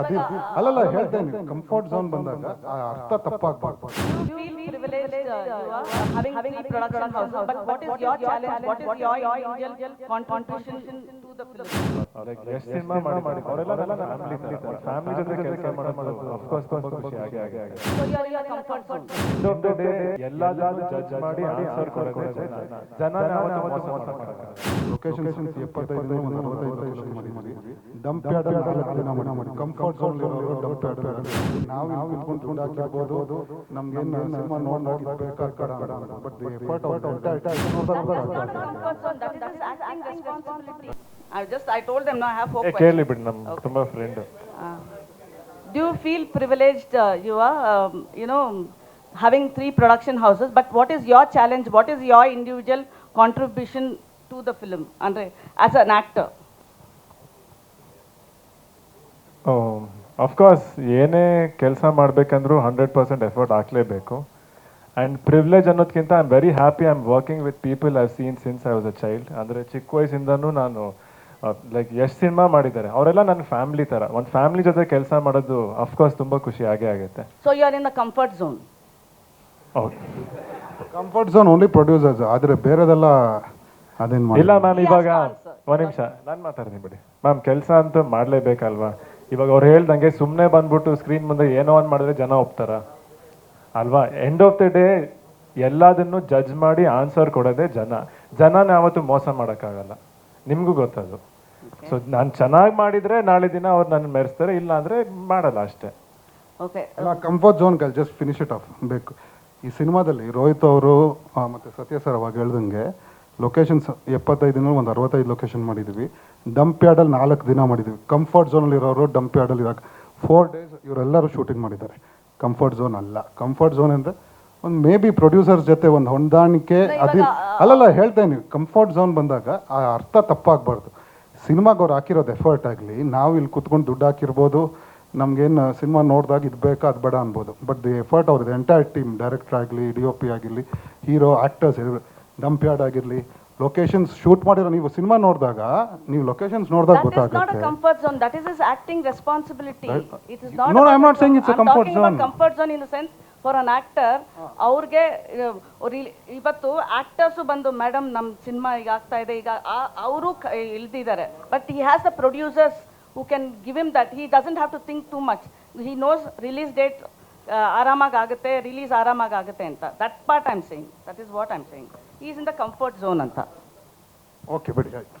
ಅದು ಅಲ್ಲಲ್ಲ ಹೇಳ್ತೇನೆ ಕಂಫರ್ಟ್ ಝೋನ್ ಬಂದಾಗ ಆ ಅರ್ಥ ತಪ್ಪಾಗ್ಬಾರ್ದು uh, you are having, having three production houses, but what is your challenge, what is your individual contribution to the film? Like ಎಷ್ಟು ಸಿನಿಮಾ ಮಾಡಿ ಮಾಡಿ ಅವರೆಲ್ಲ ನನ್ನ ಫ್ಯಾಮಿಲಿ ಫ್ಯಾಮಿಲಿ ಜೊತೆ ಕೆಲಸ ಮಾಡೋದು ಅಫ್ಕೋರ್ಸ್ ಕೋರ್ಸ್ ಖುಷಿ. ಆಗಿ ಆಗಿ ಆಗಿ. ಒಂದು ಡೇ ಎಲ್ಲದನ್ನು ಜಡ್ಜ್ ಮಾಡಿ ಆನ್ಸರ್ ಕೊಡೋದೇ ಜನ. ಯಾವತ್ತೂ ಮೋಸ ಮಾಡ್ತಾರೆ. ಲೊಕೇಶನ್ ಎಪ್ಪತ್ತೈದು ಒಂದು ಅರವತ್ತೈದು ಲೊಕೇಶನ್ ಮಾಡಿದ್ವಿ ಡಂಪ್ ಯಾರ್ಡ್ ದಿನ ಮಾಡಿ ಮಾಡಿ ಕಂಫರ್ಟ್ ಝೋನ್ ಇರೋರು ಡಂಪ್ ಯಾರ್ಡ್ ನಾವು ನಾವು ಕುತ್ಕೊಂಡು ಹಾಕಿರ್ಬೋದು. ನಮ್ಗೇನು ಸಿನಿಮಾ ನೋಡ್ಬೇಕಾದ್ರೆ but effort out out I told them, no, I have four ಏ questions. ಕೇಳಿ ಬಿಡಿ ನಮ್ಮ ತುಂಬಾ friend Uh, Do you feel privileged, uh, you are, um, you know, having three production houses, but what is your challenge, what is your individual contribution to the film, Andre, as an actor? Of course ಏನೇ ಕೆಲಸ ಮಾಡಬೇಕಂದ್ರೂ hundred percent effort ಹಾಕ್ಲೇಬೇಕು and privilege ಅನ್ನೋದಕ್ಕಿಂತ I am very happy I am working with people I seen since I was a child ಅಂದರೆ ಚಿಕ್ಕ ವಯಸ್ಸಿಂದನೂ ನಾನು like ಎಷ್ಟು cinema ಮಾಡಿದ್ದಾರೆ. ಅವರೆಲ್ಲ ನನ್ನ ಫ್ಯಾಮಿಲಿ ಥರ ಒಂದು ಫ್ಯಾಮಿಲಿ ಜೊತೆ ಕೆಲಸ ಮಾಡೋದು ಅಫ್ಕೋರ್ಸ್ ತುಂಬ ಖುಷಿ ಆಗೇ ಆಗುತ್ತೆ. So you are in the comfort zone ಹೌದು. ಕಂಫರ್ಟ್ ಝೋನ್ ಓನ್ಲಿ ಪ್ರೊಡ್ಯೂಸರ್ಸ್ ಆದರೆ ಬೇರೆದೆಲ್ಲ ಅದೇನು ಮಾಡಿ ಇಲ್ಲ ಮ್ಯಾಮ್ ಇವಾಗ ಒಂದು ನಿಮಿಷ. ನಾನು ಮಾತಾಡ್ತೀನಿ ಬಿಡಿ. ಮ್ಯಾಮ್ ಕೆಲಸ ಅಂತ ಮಾಡಲೇಬೇಕಲ್ವಾ? ಇವಾಗ ಅವ್ರು ಹೇಳ್ದಂಗೆ ಸುಮ್ಮನೆ ಬಂದ್ಬಿಟ್ಟು ಸ್ಕ್ರೀನ್ ಮುಂದೆ ಏನೋ ಒಂದು ಮಾಡಿದ್ರೆ ಜನ ಒಪ್ತಾರ. ಅಲ್ವಾ? ಎಂಡ್ ಆಫ್ ದ ಡೇ ಎಲ್ಲದನ್ನು ಜಡ್ಜ್ ಮಾಡಿ ಆನ್ಸರ್ ಕೊಡೋದೇ ಜನ. ಜನನ ಯಾವತ್ತೂ ಮೋಸ ಮಾಡೋಕ್ಕಾಗಲ್ಲ. ನಿಮಗೂ ಗೊತ್ತದು. ಸೊ ನಾನು ಚೆನ್ನಾಗಿ ಮಾಡಿದರೆ ನಾಳೆ ದಿನ ಅವ್ರು ನನ್ನ ಮೆರೆಸ್ತಾರೆ ಇಲ್ಲ ಅಂದರೆ ಮಾಡಲ್ಲ ಅಷ್ಟೇ. ಓಕೆ ಅಲ್ಲ ಕಂಫರ್ಟ್ ಝೋನ್ ಕಲ್ ಜಸ್ಟ್ ಫಿನಿಶ್ ಇಟ್ ಆಫ್ ಬೇಕು. ಈ ಸಿನಿಮಾದಲ್ಲಿ ರೋಹಿತ್ ಅವರು ಮತ್ತು ಸತ್ಯ ಸರ್ ಅವಾಗ ಹೇಳ್ದಂಗೆ ಲೊಕೇಶನ್ಸ್ ಎಪ್ಪತ್ತೈದು ದಿನ ಒಂದು ಅರವತ್ತೈದು ಲೊಕೇಶನ್ ಮಾಡಿದ್ವಿ. ಡಂಪ್ ಯಾರ್ಡಲ್ಲಿ ನಾಲ್ಕು ದಿನ ಮಾಡಿದ್ವಿ. ಕಂಫರ್ಟ್ ಝೋನಲ್ಲಿ ಇರೋರು ಡಂಪ್ ಯಾರ್ಡಲ್ಲಿ ಇರೋಕೆ. ಫೋರ್ ಡೇಸ್ ಇವರೆಲ್ಲರೂ ಶೂಟಿಂಗ್ ಮಾಡಿದ್ದಾರೆ. ಕಂಫರ್ಟ್ ಝೋನ್ ಅಲ್ಲ. ಕಂಫರ್ಟ್ ಝೋನ್ ಅಂದರೆ ಒಂದು ಮೇ ಬಿ ಪ್ರೊಡ್ಯೂಸರ್ಸ್ ಜೊತೆ ಒಂದು ಹೊಂದಾಣಿಕೆ ಅದು ಅಲ್ಲಲ್ಲ ಹೇಳ್ತೇನೆ ಕಂಫರ್ಟ್ ಝೋನ್ ಬಂದಾಗ ಆ ಅರ್ಥ ತಪ್ಪಾಗಬಾರ್ದು ಸಿನಿಮಾಗೆ ಅವ್ರು ಹಾಕಿರೋದು ಎಫರ್ಟ್ ಆಗಲಿ ನಾವು ಇಲ್ಲಿ ಕುತ್ಕೊಂಡು ದುಡ್ಡು ಹಾಕಿರ್ಬೋದು ನಮಗೇನು ಸಿನಿಮಾ ನೋಡಿದಾಗ ಇದು ಬೇಕಾ ಅದು ಬೇಡ ಅನ್ಬೋದು ಬಟ್ ದಿ ಎಫರ್ಟ್ ಅವ್ರದ್ದು ಎಂಟೈರ್ ಟೀಮ್ ಡೈರೆಕ್ಟರ್ ಆಗಲಿ ಡಿ ಒ ಪಿ ಆಗಿರಲಿ ಹೀರೋ ಆ್ಯಕ್ಟರ್ಸ್ ಡಂಪ್ ಯಾರ್ಡ್ ಆಗಿರಲಿ ಲೊಕೇಶನ್ಸ್ ಶೂಟ್ ಮಾಡಿರೋ ನೀವು ಸಿನಿಮಾ ನೋಡಿದಾಗ ನೀವು ಲೊಕೇಶನ್ಸ್ ನೋಡಿದಾಗ ಗೊತ್ತಾಗುತ್ತೆ comfort zone that is responsibility. That- It is not No, a I'm not comfort saying zone. it's comfort I'm in talking about zone. An actor, ಅವ್ರಿಗೆ ಇವತ್ತು actors ಬಂದು ಮೇಡಮ್ ನಮ್ಮ ಸಿನಿಮಾ ಈಗ ಆಗ್ತಾ ಇದೆ ಈಗ ಅವರು ಇಳ್ದಿದ್ದಾರೆ but he has the producers who can give him that he doesn't have to think too much he knows release date ಆರಾಮಾಗಿ ಆಗುತ್ತೆ ರಿಲೀಸ್ ಆರಾಮಾಗಿ ಆಗುತ್ತೆ ಅಂತ. That part I'm saying that is what I'm saying is in the comfort zone ಅಂತ. Okay ಬಿಡಿ ಆಯ್ತು.